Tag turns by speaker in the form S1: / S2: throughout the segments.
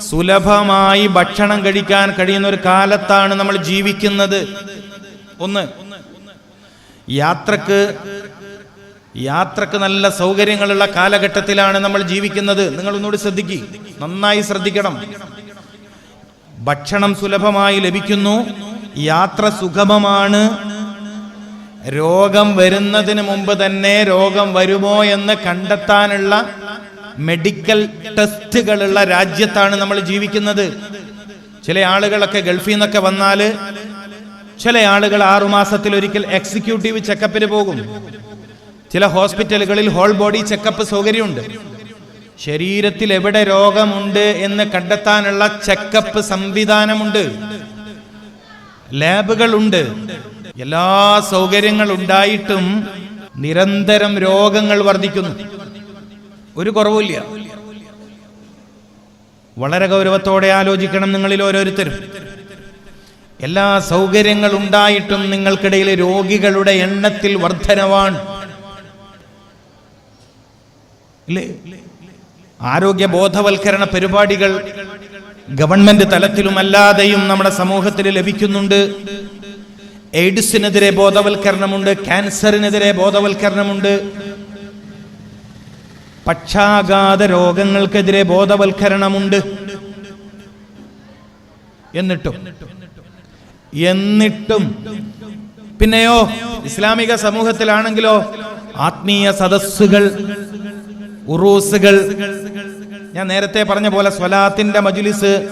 S1: സുലഭമായി ഭക്ഷണം കഴിക്കാൻ കഴിയുന്ന ഒരു കാലത്താണ് നമ്മൾ ജീവിക്കുന്നത്. ഒന്ന് യാത്രയ്ക്ക് യാത്രയ്ക്ക് നല്ല സൗകര്യങ്ങളുള്ള കാലഘട്ടത്തിലാണ് നമ്മൾ ജീവിക്കുന്നത്. നിങ്ങൾ ഒന്നുകൂടി ശ്രദ്ധിക്കുക നന്നായി ശ്രദ്ധിക്കണം. ഭക്ഷണം സുലഭമായി ലഭിക്കുന്നു. യാത്ര സുഗമമാണ്. രോഗം വരുന്നതിന് മുമ്പ് തന്നെ രോഗം വരുമോ എന്ന് കണ്ടെത്താനുള്ള മെഡിക്കൽ ടെസ്റ്റുകളുള്ള രാജ്യത്താണ് നമ്മൾ ജീവിക്കുന്നത്. ചില ആളുകളൊക്കെ ഗൾഫിൽ നിന്നൊക്കെ വന്നാൽ ചില ആളുകൾ ആറുമാസത്തിൽ ഒരിക്കൽ എക്സിക്യൂട്ടീവ് ചെക്കപ്പിന് പോകും. ചില ഹോസ്പിറ്റലുകളിൽ ഹോൾ ബോഡി ചെക്കപ്പ് സൗകര്യമുണ്ട്. ശരീരത്തിൽ എവിടെ രോഗമുണ്ട് എന്ന് കണ്ടെത്താനുള്ള ചെക്കപ്പ് സംവിധാനമുണ്ട്. ലാബുകൾ ഉണ്ട് എല്ലാ സൗകര്യങ്ങൾ ഉണ്ടായിട്ടും നിരന്തരം രോഗങ്ങൾ വർദ്ധിക്കുന്നു. ഒരു കുറവില്ല വളരെ ഗൗരവത്തോടെ ആലോചിക്കണം നിങ്ങളിൽ ഓരോരുത്തരും. എല്ലാ സൗകര്യങ്ങൾ ഉണ്ടായിട്ടും നിങ്ങൾക്കിടയിൽ രോഗികളുടെ എണ്ണത്തിൽ വർധനവാണ്. ഇല്ലേ? ആരോഗ്യ ബോധവൽക്കരണ പരിപാടികൾ ഗവൺമെന്റ് തലത്തിലും അല്ലാതെയും നമ്മുടെ സമൂഹത്തിൽ ലഭിക്കുന്നുണ്ട്. എയ്ഡ്സിനെതിരെ ബോധവൽക്കരണമുണ്ട് ക്യാൻസറിനെതിരെ ബോധവൽക്കരണമുണ്ട്. പക്ഷാഘാത രോഗങ്ങൾക്കെതിരെ ബോധവൽക്കരണമുണ്ട്. എന്നിട്ടും. എന്നിട്ടും. പിന്നെയോ ഇസ്ലാമിക സമൂഹത്തിലാണെങ്കിലോ ആത്മീയ സദസ്സുകൾ ഉറൂസുകൾ. ഞാൻ നേരത്തെ പറഞ്ഞ പോലെ സ്വലാത്തിന്റെ മജുലിസ്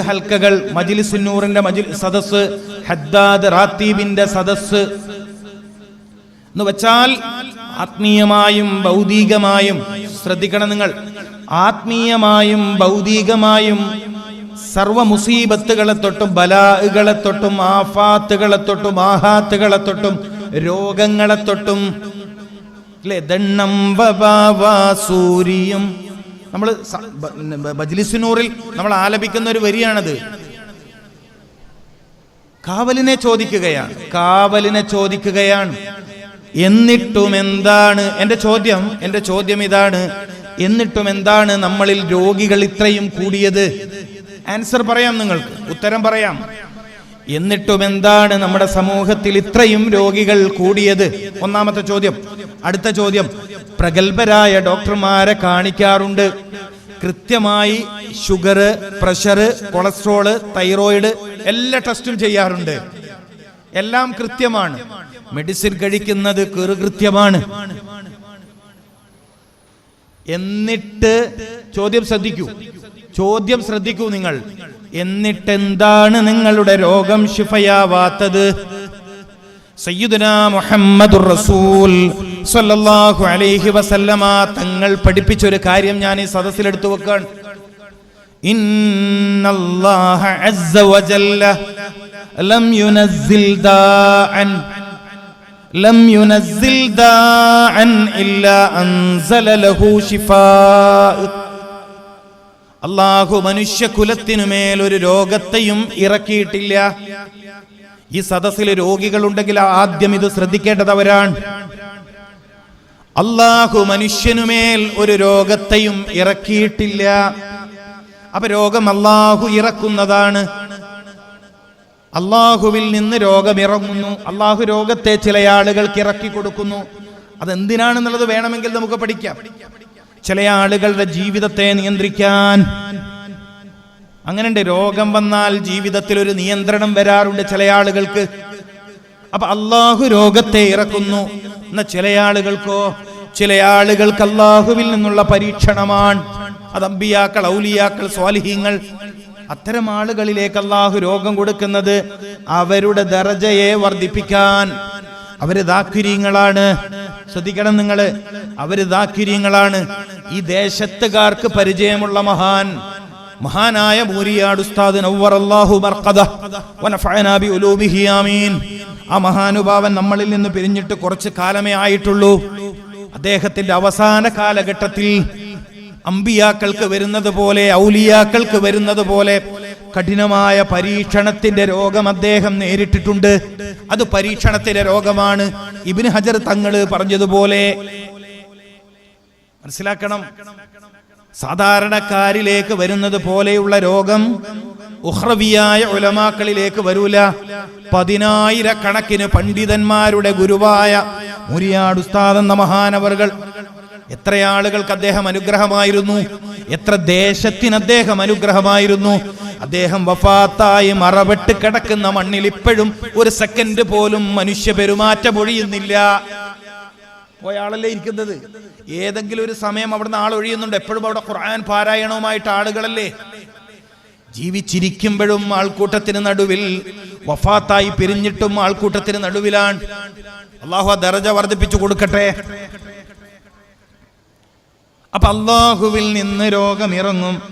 S1: ഹൽക്കകൾ മജിലിസുന്നൂറിന്റെ സദസ് ഹദ്ദാദ് റാത്തീബിന്റെ സദസ് എന്ന് വെച്ചാൽ ആത്മീയമായും ഭൗതികമായും ശ്രദ്ധിക്കണം നിങ്ങൾ. ആത്മീയമായും ഭൗതികമായും സർവ മുസീബത്തുകളെ തൊട്ടും ബലാഹുകളെ തൊട്ടും ആഫാത്തുകളെ തൊട്ടും ആഹാത്തുകളെ തൊട്ടും രോഗങ്ങളെ തൊട്ടും അല്ലേ ദണ്ണം സൂര്യം നമ്മൾ ബജ്ലിസിനൂറിൽ നമ്മൾ ആലപിക്കുന്ന ഒരു വരിയാണത്. കാവലിനെ ചോദിക്കുകയാണ്. കാവലിനെ ചോദിക്കുകയാണ്. എന്നിട്ടും എന്താണ് എന്റെ ചോദ്യം എന്റെ ചോദ്യം ഇതാണ്. എന്നിട്ടും എന്താണ് നമ്മളിൽ രോഗികൾ ഇത്രയും കൂടിയത്? ആൻസർ പറയാം നിങ്ങൾക്ക്. ഉത്തരം പറയാം. എന്നിട്ടും എന്താണ് നമ്മുടെ സമൂഹത്തിൽ ഇത്രയും രോഗികൾ കൂടിയത്? ഒന്നാമത്തെ ചോദ്യം. അടുത്ത ചോദ്യം. പ്രഗത്ഭരായ ഡോക്ടർമാരെ കാണിക്കാറുണ്ട്. കൃത്യമായി ഷുഗർ പ്രഷർ കൊളസ്ട്രോൾ തൈറോയിഡ് എല്ലാ ടെസ്റ്റും ചെയ്യാറുണ്ട്. എല്ലാം കൃത്യമാണ്. മെഡിസിൻ കഴിക്കുന്നത് കൃത്യമാണ് എന്നിട്ട് ചോദ്യം ശ്രദ്ധിക്കൂ. ചോദ്യം ശ്രദ്ധിക്കൂ നിങ്ങൾ. എന്നിട്ട് എന്താണ് നിങ്ങളുടെ രോഗം ശിഫയാവാത്തത്? സയ്യിദുന മുഹമ്മദുർ റസൂൽ സല്ലല്ലാഹു അലൈഹി വസല്ലമ തങ്ങൾ പഠിപ്പിച്ച ഒരു കാര്യം ഞാൻ ഈ സദസ്സിൽ എടുത്തു വെക്കാൻ ഇന്നല്ലാഹ അസ്സ വജല്ല ലം യുനസ്സിൽ ദാഅൻ. ലം യുനസ്സിൽ ദാഅൻ ഇല്ലാ അൻസല ലഹു ശിഫാ. അള്ളാഹു മനുഷ്യകുലത്തിനുമേൽ ഒരു രോഗത്തെയും ഇറക്കിയിട്ടില്ല. ഈ സദസ്സിൽ രോഗികളുണ്ടെങ്കിൽ ആദ്യം ഇത് ശ്രദ്ധിക്കേണ്ടത് അവരാണ് അള്ളാഹു മനുഷ്യനുമേൽ ഒരു രോഗത്തെയും ഇറക്കിയിട്ടില്ല. അപ്പൊ രോഗം അള്ളാഹു ഇറക്കുന്നതാണ്. അള്ളാഹുവിൽ നിന്ന് രോഗമിറങ്ങുന്നു. അള്ളാഹു രോഗത്തെ ചില ആളുകൾക്ക് ഇറക്കി കൊടുക്കുന്നു. അതെന്തിനാണെന്നുള്ളത് വേണമെങ്കിൽ നമുക്ക് പഠിക്കാം. ചില ആളുകളുടെ ജീവിതത്തെ നിയന്ത്രിക്കാൻ. അങ്ങനെ രോഗം വന്നാൽ ജീവിതത്തിൽ ഒരു നിയന്ത്രണം വരാറുണ്ട് ചില ആളുകൾക്ക്. അപ്പൊ അള്ളാഹു രോഗത്തെ ഇറക്കുന്നു. എന്ന ചില ആളുകൾക്കോ ചില ആളുകൾക്ക് അള്ളാഹുവിൽ നിന്നുള്ള പരീക്ഷണമാണ്. അത് അമ്പിയാക്കൾ ഔലിയാക്കൾ സ്വാലിഹീങ്ങൾ അത്തരം ആളുകളിലേക്ക് അള്ളാഹു രോഗം കൊടുക്കുന്നത് അവരുടെ ദറജയെ വർദ്ധിപ്പിക്കാൻ. അവർ ദാക്കിര്യങ്ങളാണ് ശ്രദ്ധിക്കണം നിങ്ങൾ അവർ ദാക്കിര്യങ്ങളാണ് ഈ ദേശത്തുകാർക്ക് പരിചയമുള്ള മഹാൻ മഹാനായ മൂരിയാട് ഉസ്താദ് ബർഖദ വനഫഅനാ ബിഉലൂമിഹി ആമീൻ. ആ മഹാനുഭാവൻ നമ്മളിൽ നിന്ന് പിരിഞ്ഞിട്ട് കുറച്ച് കാലമേ ആയിട്ടുള്ളൂ. അദ്ദേഹത്തിന്റെ അവസാന കാലഘട്ടത്തിൽ അമ്പിയാക്കൾക്ക് വരുന്നത് പോലെ ഔലിയാക്കൾക്ക് വരുന്നത് പോലെ കഠിനമായ പരീക്ഷണത്തിന്റെ രോഗം അദ്ദേഹം നേരിട്ടിട്ടുണ്ട്. അത് പരീക്ഷണത്തിന്റെ രോഗമാണ്. ഇബിന് ഹജർ തങ്ങൾ പറഞ്ഞതുപോലെ മനസ്സിലാക്കണം. സാധാരണക്കാരിലേക്ക് വരുന്നത് പോലെയുള്ള രോഗം ഉഹ്റവിയായ ഉലമാക്കളിലേക്ക് വരൂല. പതിനായിരക്കണക്കിന് പണ്ഡിതന്മാരുടെ ഗുരുവായ മുരിയാട് മഹാനവറുകൾ എത്ര ആളുകൾക്ക് അദ്ദേഹം അനുഗ്രഹമായിരുന്നു? എത്ര ദേശത്തിന് അദ്ദേഹം അനുഗ്രഹമായിരുന്നു? അദ്ദേഹം വഫാത്തായി മറവിട്ട് കിടക്കുന്ന മണ്ണിൽ ഇപ്പോഴും ഒരു സെക്കൻഡ് പോലും മനുഷ്യ പെരുമാറ്റം ഒഴിയുന്നില്ല. പോയ ആളല്ലേ ഇരിക്കുന്നത്? ഏതെങ്കിലും ഒരു സമയം അവിടുന്ന് ആൾ ഒഴിയുന്നുണ്ട്. എപ്പോഴും അവിടെ ഖുർആൻ പാരായണവുമായിട്ട് ആളുകളല്ലേ? ജീവിച്ചിരിക്കുമ്പോഴും ആൾക്കൂട്ടത്തിന് നടുവിൽ വഫാത്തായി പിരിഞ്ഞിട്ടും ആൾക്കൂട്ടത്തിന് നടുവിലാണ്. അള്ളാഹു ആ ദറജ വർദ്ധിപ്പിച്ചു കൊടുക്കട്ടെ. അപ്പൊ അള്ളാഹുവിൽ നിന്ന് രോഗമിറങ്ങും.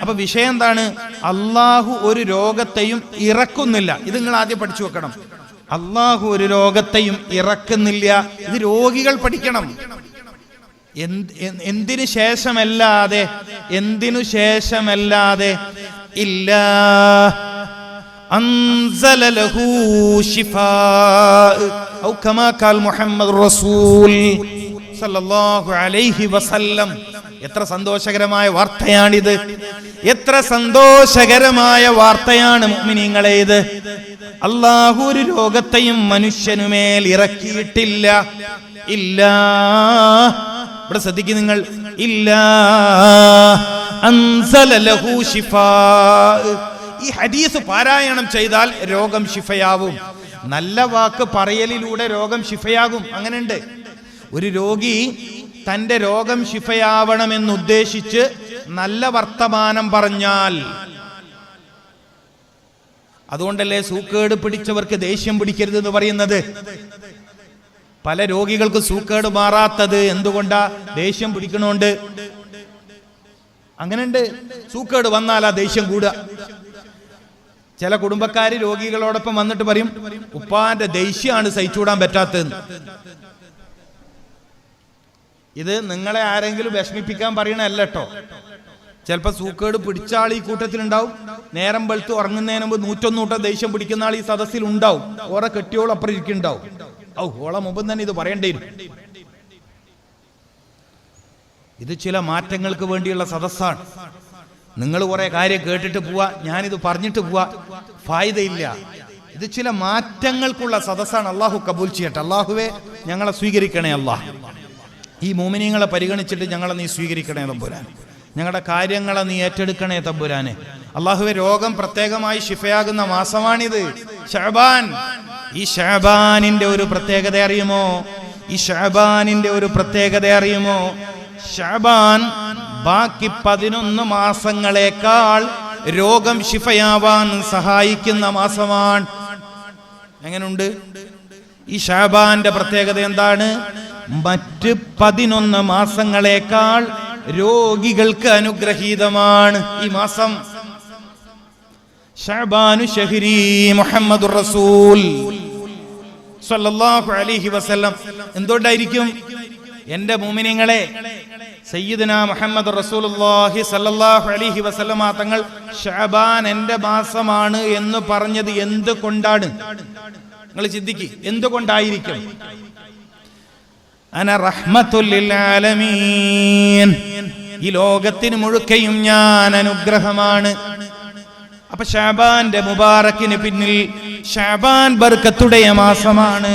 S1: അപ്പൊ വിഷയം എന്താണ്? അള്ളാഹു ഒരു രോഗത്തെയും ഇറക്കുന്നില്ല. ഇത് നിങ്ങൾ ആദ്യം പഠിച്ചു വെക്കണം. അള്ളാഹു ഒരു രോഗത്തെയും ഇറക്കുന്നില്ല. ഇത് രോഗികൾ പഠിക്കണം. എന്തിനു ശേഷമല്ലാതെ എന്തിനു ശേഷമല്ലാതെ? ഇല്ല. അൻസലഹൂ ശിഫാ. أو كما قال محمد رسول صلى الله عليه وسلم എത്ര സന്തോഷകരമായ വാർത്തയാണിത് എത്ര സന്തോഷകരമായ വാർത്തയാണ് മുഅ്മിനീങ്ങളെ ഇത് അള്ളാഹു ഒരു രോഗത്തെയും മനുഷ്യനുമേൽ ഇറക്കിയിട്ടില്ല ഇല്ല ഇവിടെ ശ്രദ്ധിക്കും നിങ്ങൾ ഇല്ല അൻസല ലഹു ശിഫാ ഈ ഹദീസ് പാരായണം ചെയ്താൽ രോഗം ശിഫയാവും നല്ല വാക്ക് പറയലിലൂടെ രോഗം ശിഫയാകും. അങ്ങനെയുണ്ട്. ഒരു രോഗി തന്റെ രോഗം ശിഫയാവണമെന്നുദ്ദേശിച്ച് നല്ല വർത്തമാനം പറഞ്ഞാൽ അതുകൊണ്ടല്ലേ സൂക്കേട് പിടിച്ചവർക്ക് ദേഷ്യം പിടിക്കരുത് എന്ന് പറയുന്നത്? പല രോഗികൾക്ക് സൂക്കേട് മാറാത്തത് എന്തുകൊണ്ടാ? ദേഷ്യം പിടിക്കണോണ്ട്. അങ്ങനെയുണ്ട്. സൂക്കേട് വന്നാൽ ആ ദേഷ്യം കൂടുക. ചില കുടുംബക്കാര് രോഗികളോടൊപ്പം വന്നിട്ട് പറയും ഉപ്പാന്റെ ദേഷ്യമാണ് സഹിച്ചുകൂടാൻ പറ്റാത്തതെന്ന്. ഇത് നിങ്ങളെ ആരെങ്കിലും വിഷമിപ്പിക്കാൻ പറയണല്ല കേട്ടോ ചിലപ്പോ സൂക്കേട് പിടിച്ച ആൾ ഈ കൂട്ടത്തിലുണ്ടാവും. നേരം വെളുത്ത് ഉറങ്ങുന്നതിന് മുമ്പ് നൂറ്റൊന്നൂട്ടം ദേഷ്യം പിടിക്കുന്ന ആൾ ഈ സദസ്സിൽ ഉണ്ടാവും ഓറെ കെട്ടിയോളം അപ്പുറം ഇരിക്കുന്നുണ്ടാവും. ഔ ഓളെ മുമ്പ് തന്നെ ഇത് പറയേണ്ടി ഇത് ചില മാറ്റങ്ങൾക്ക് വേണ്ടിയുള്ള സദസ്സാണ്. നിങ്ങൾ കുറെ കാര്യം കേട്ടിട്ട് പോവാ ഞാനിത് പറഞ്ഞിട്ട് പോവാ. ഫായതയില്ല ഇത് ചില മാറ്റങ്ങൾക്കുള്ള സദസ്സാണ് അള്ളാഹു കബൂൽ ചെയ്യട്ടെ. അള്ളാഹുവെ ഞങ്ങളെ സ്വീകരിക്കണേ അള്ളാഹ് ഈ മോമിനിയങ്ങളെ പരിഗണിച്ചിട്ട് ഞങ്ങളെ നീ സ്വീകരിക്കണേ തമ്പുരാൻ ഞങ്ങളുടെ കാര്യങ്ങളെ നീ ഏറ്റെടുക്കണേ തമ്പുരാനെ. അള്ളാഹുവെ രോഗം പ്രത്യേകമായി ശിഫയാകുന്ന മാസമാണിത്. ഷഹബാൻ ഈ ഷഹബാനിന്റെ ഒരു പ്രത്യേകത അറിയുമോ? ഈ ഷഹബാനിന്റെ ഒരു പ്രത്യേകത അറിയുമോ? ഷഹബാൻ ബാക്കി പതിനൊന്ന് മാസങ്ങളെക്കാൾ രോഗം ശിഫയാവാൻ സഹായിക്കുന്ന മാസമാണ്. എങ്ങനുണ്ട്? ഈ ഷാബാന്റെ പ്രത്യേകത എന്താണ്? മറ്റ് പതിനൊന്ന് മാസങ്ങളെക്കാൾ രോഗികൾക്ക് അനുഗ്രഹീതമാണ് ഈ മാസം. ഷാബാനു ഷഹരി മുഹമ്മദ് റസൂൽ. സല്ലല്ലാഹു അലൈഹി വസല്ലം. എന്തുകൊണ്ടായിരിക്കും? എന്റെ മൂമിനിങ്ങളെ സയ്യിദന മുഹമ്മദ് റസൂലുള്ളാഹി സല്ലല്ലാഹു അലൈഹി വസല്ലമ തങ്ങൾ എന്റെ മാസമാണ് എന്ന് പറഞ്ഞത് എന്തുകൊണ്ടാണ്? നിങ്ങൾ ചിന്തിക്ക് എന്തുകൊണ്ടായിരിക്കും? അന റഹ്മത്തുല്ലിൽ ആലമീൻ ഈ ലോകത്തിന് മുഴുക്കയും ഞാൻ അനുഗ്രഹമാണ്. അപ്പൊ ഷാബാന്റെ മുബാറക്കിന് പിന്നിൽ ഷാബാൻ ബർക്കത്തുടയ മാസമാണ്.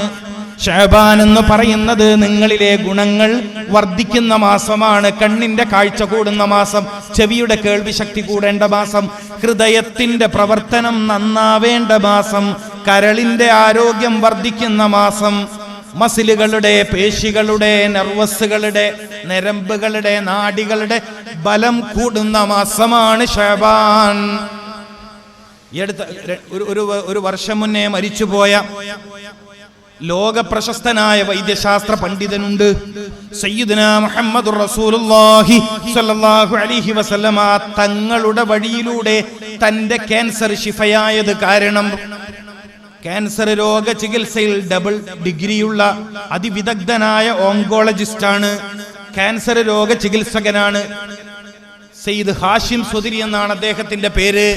S1: ഷാബാൻ എന്ന് പറയുന്നത് നിങ്ങളിലെ ഗുണങ്ങൾ വർദ്ധിക്കുന്ന മാസമാണ് കണ്ണിന്റെ കാഴ്ച കൂടുന്ന മാസം ചെവിയുടെ കേൾവി ശക്തി കൂടേണ്ട മാസം ഹൃദയത്തിന്റെ പ്രവർത്തനം നന്നാവേണ്ട മാസം കരളിന്റെ ആരോഗ്യം വർദ്ധിക്കുന്ന മാസം മസിലുകളുടെ പേശികളുടെ നെർവസുകളുടെ നരമ്പുകളുടെ നാടികളുടെ ബലം കൂടുന്ന മാസമാണ് ഷഹബാൻ. ഈ അടുത്ത ഒരു ഒരു വർഷം മുന്നേ മരിച്ചുപോയ ലോക പ്രശസ്തനായ വൈദ്യശാസ്ത്ര പണ്ഡിതനുണ്ട്. സയ്യിദുന മുഹമ്മദ് റസൂലുള്ളാഹി സ്വല്ലല്ലാഹു അലൈഹി വസല്ലമ. തങ്ങളുടെ വഴിയിലൂടെ തന്റെ ക്യാൻസർ ശിഫയായത് കാരണം ക്യാൻസർ രോഗ ചികിത്സയിൽ ഡബിൾ ഡിഗ്രിയുള്ള അതിവിദഗ്ധനായ ആണ് ക്യാൻസർ രോഗ ചികിത്സകനാണ് സെയ്ദ് ഹാഷിം സ്വദിരി എന്നാണ് അദ്ദേഹത്തിന്റെ പേര്.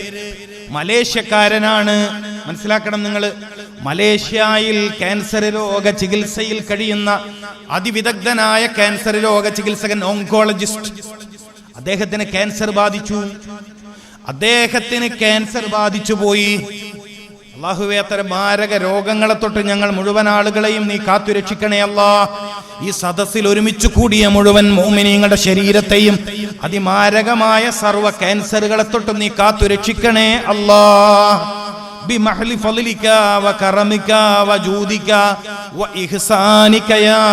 S1: മലേഷ്യക്കാരനാണ്. മനസ്സിലാക്കണം നിങ്ങൾ മലേഷ്യയിൽ ക്യാൻസർ രോഗ ചികിത്സയിൽ കഴിയുന്ന അതിവിദഗ്ധനായ ക്യാൻസർ രോഗ ചികിത്സകൻ ഓങ്കോളജിസ്റ്റ് അദ്ദേഹത്തിന് ക്യാൻസർ ബാധിച്ചു. അദ്ദേഹത്തിന് ക്യാൻസർ ബാധിച്ചു പോയി. അള്ളാഹുവേ അത്തരം മാരക രോഗങ്ങളെ തൊട്ട് ഞങ്ങൾ മുഴുവൻ ആളുകളെയും നീ കാത്തുരക്ഷിക്കണേ അല്ലാ ഈ സദസ്സിൽ ഒരുമിച്ച് കൂടിയ മുഴുവൻ മോമിനിങ്ങളുടെ ശരീരത്തെയും അതിമാരകമായ സർവ്വ ക്യാൻസറുകളെ തൊട്ട് നീ കാത്തുരക്ഷിക്കണേ അല്ലാ بمحل فضلك وكرمك وجودك وإحسانك يا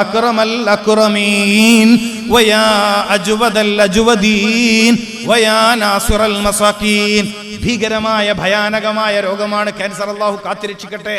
S1: أكرم الأكرمين ويا أجود الأجودين ويا ناصر المساكين ഭീകരമായ ഭയാനകമായ രോഗമാണ് ക്യാൻസർ അള്ളാഹു കാത്തിരക്ഷിക്കട്ടെ